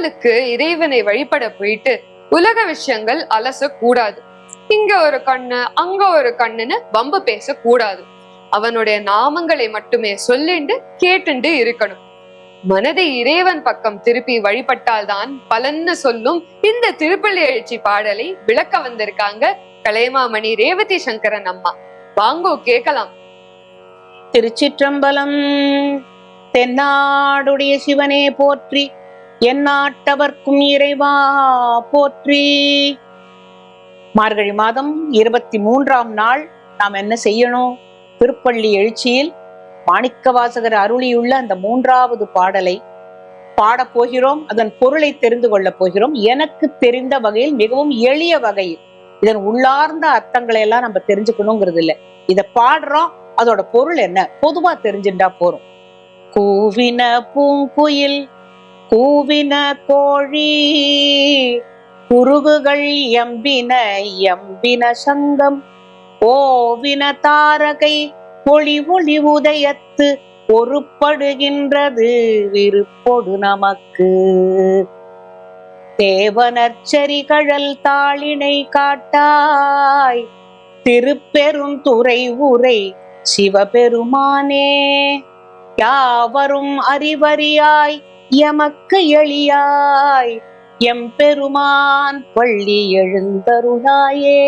கோவிலுக்கு இறைவனை வழிபட போயிட்டு உலக விஷயங்கள் அலச கூடாது இங்க ஒரு கண்ணு அங்க ஒரு கண்ணுன்னு வம்பு பேச கூடாது அவனுடைய நாமங்களை மட்டுமே சொல்லிண்டு கேட்டுண்டு இருக்கணும். மனதை இறைவன் பக்கம் திருப்பி வழிபட்டால்தான் பலன்னு சொல்லும் இந்த திருப்பள்ளி எழுச்சி பாடலை விளக்க வந்திருக்காங்க கலைமாமணி ரேவதி சங்கரன் அம்மா. வாங்கோ கேட்கலாம். திருச்சிற்றம்பலம் தென்னாடுடைய சிவனே போற்றி எந்நாட்டவர்க்கும் இறைவா போற்றி. மார்கழி மாதம் இருபத்தி மூன்றாம் நாள் நாம் என்ன செய்யணும்? திருப்பள்ளி எழுச்சியில் மாணிக்கவாசகர் அருளியுள்ள அந்த மூன்றாவது பாடலை பாடப் போகிறோம். அதன் பொருளை தெரிந்து கொள்ளப் போகிறோம். எனக்கு தெரிந்த வகையில் மிகவும் எளிய வகையில் இதன் உள்ளார்ந்த அர்த்தங்களை எல்லாம் நம்ம தெரிஞ்சுக்கணுங்கிறது இல்ல. இதை பாடுறோம். அதோட பொருள் என்ன? பொதுவா தெரிஞ்சுட்டா போறோம். கூவின பூங்குயில் கூவின கோழி குருகுகள் எம்பின எம்பின சங்கம் ஓவின தாரகை ஒளி ஒளி உதயத்து பொறுப்படுகின்றது விருப்பொடு நமக்கு. தேவனச்சரி கழல் தாளினை காட்டாய் திருப்பெருந்துறை உரை சிவபெருமானே யாவரும் அறிவறியாய் எமக்கு எளியாய் எம்பெருமான் பள்ளி எழுந்தருளாயே.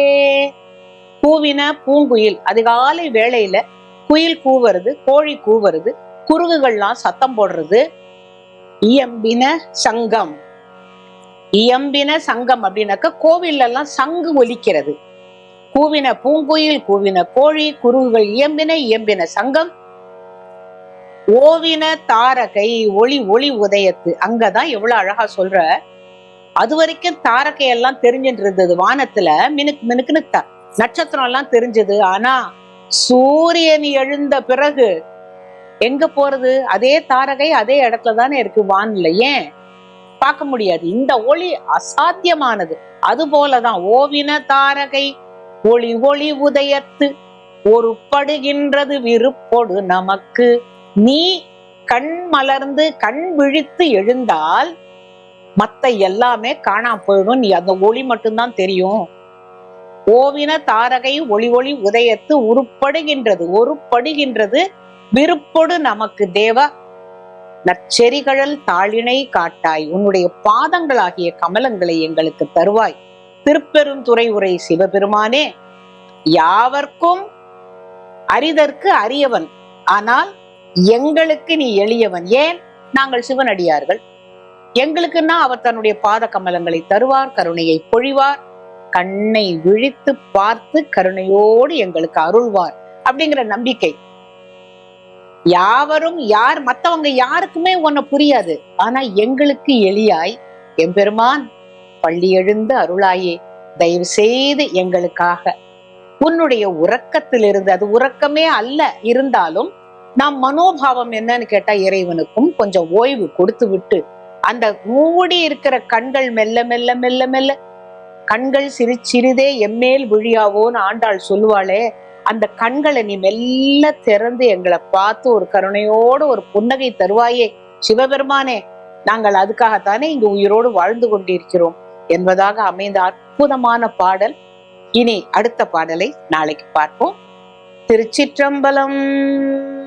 கூவின பூங்குயில் அதிகாலை வேளையில குயில் கூவுறது கோழி கூவுறது குருகுகள்லாம் சத்தம் போடுறது. இயம்பின சங்கம். இயம்பின சங்கம் அப்படின்னாக்க கோவில்ல எல்லாம் சங்கு ஒலிக்கிறது. கூவின பூங்குயில் கூவின கோழி குருகுகள் இயம்பின இயம்பின சங்கம் ஓவின தாரகை ஒளி ஒளி உதயத்து. அங்கதான் எவ்வளவு அழகா சொல்ற. அது வரைக்கும் தாரகை எல்லாம் தெரிஞ்சுட்டு இருந்தது வானத்துல. மினுக்கு மினுக்குன்னு த- நட்சத்திரம் எல்லாம் தெரிஞ்சது. ஆனா சூரியன் எழுந்த பிறகு எங்க போறது? அதே தாரகை அதே இடத்துல தானே இருக்கு வான்ல. ஏன்? பார்க்க முடியாது. இந்த ஒளி அசாத்தியமானது. அது போலதான் ஓவின தாரகை ஒளி ஒளி உதயத்து. ஒரு படுகின்றது விருப்பொடு நமக்கு. நீ கண் மலர்ந்து கண் விழித்து எழுந்தால் மத்த எல்லாமே காணாம போயிடும். நீ அந்த ஒளி மட்டும்தான் தெரியும். ஓவின தாரகை ஒளி ஒளி உதயத்து உருப்படுகின்றது ஒருப்படுகின்றது. விருப்பொடு நமக்கு தேவ நற்செறிகழல் தாளினை காட்டாய். உன்னுடைய பாதங்களாகிய கமலங்களை எங்களுக்கு தருவாய். திருப்பெருந்துறை உரை சிவபெருமானே யாவர்க்கும் அரிதற்கு அரியவன். ஆனால் எங்களுக்கு நீ எளியவன். ஏன்? நாங்கள் சிவனடியார்கள். எங்களுக்குன்னா அவர் தன்னுடைய பாத கமலங்களை தருவார் கருணையை பொழிவார் கண்ணை விழித்து பார்த்து கருணையோடு எங்களுக்கு அருள்வார் அப்படிங்கிற நம்பிக்கை. யாவரும் யார் மத்தவங்க யாருக்குமே உன்னை புரியாது. ஆனா எங்களுக்கு எளியாய் எம்பெருமான் பள்ளி எழுந்து அருளாயே தயவு செய்து எங்களுக்காக. உன்னுடைய உறக்கத்திலிருந்து அது உறக்கமே அல்ல இருந்தாலும் நாம் மனோபாவம் என்னன்னு கேட்டா இறைவனுக்கும் கொஞ்சம் ஓய்வு கொடுத்து விட்டு அந்த மூடி இருக்கிற கண்கள் மெல்ல மெல்ல மெல்ல மெல்ல கண்கள் சிறு சிறிதே எம்மேல் விழியாவோன்னு ஆண்டாள் சொல்லுவாளே அந்த கண்களை நீ மெல்ல திறந்து எங்களை பார்த்து ஒரு கருணையோடு ஒரு புன்னகை தருவாயே சிவபெருமானே நாங்கள் அதுக்காகத்தானே இங்கு உயிரோடு வாழ்ந்து கொண்டிருக்கிறோம் என்பதாக அமைந்த அற்புதமான பாடல். இனி அடுத்த பாடலை நாளைக்கு பார்ப்போம். திருச்சிற்றம்பலம்.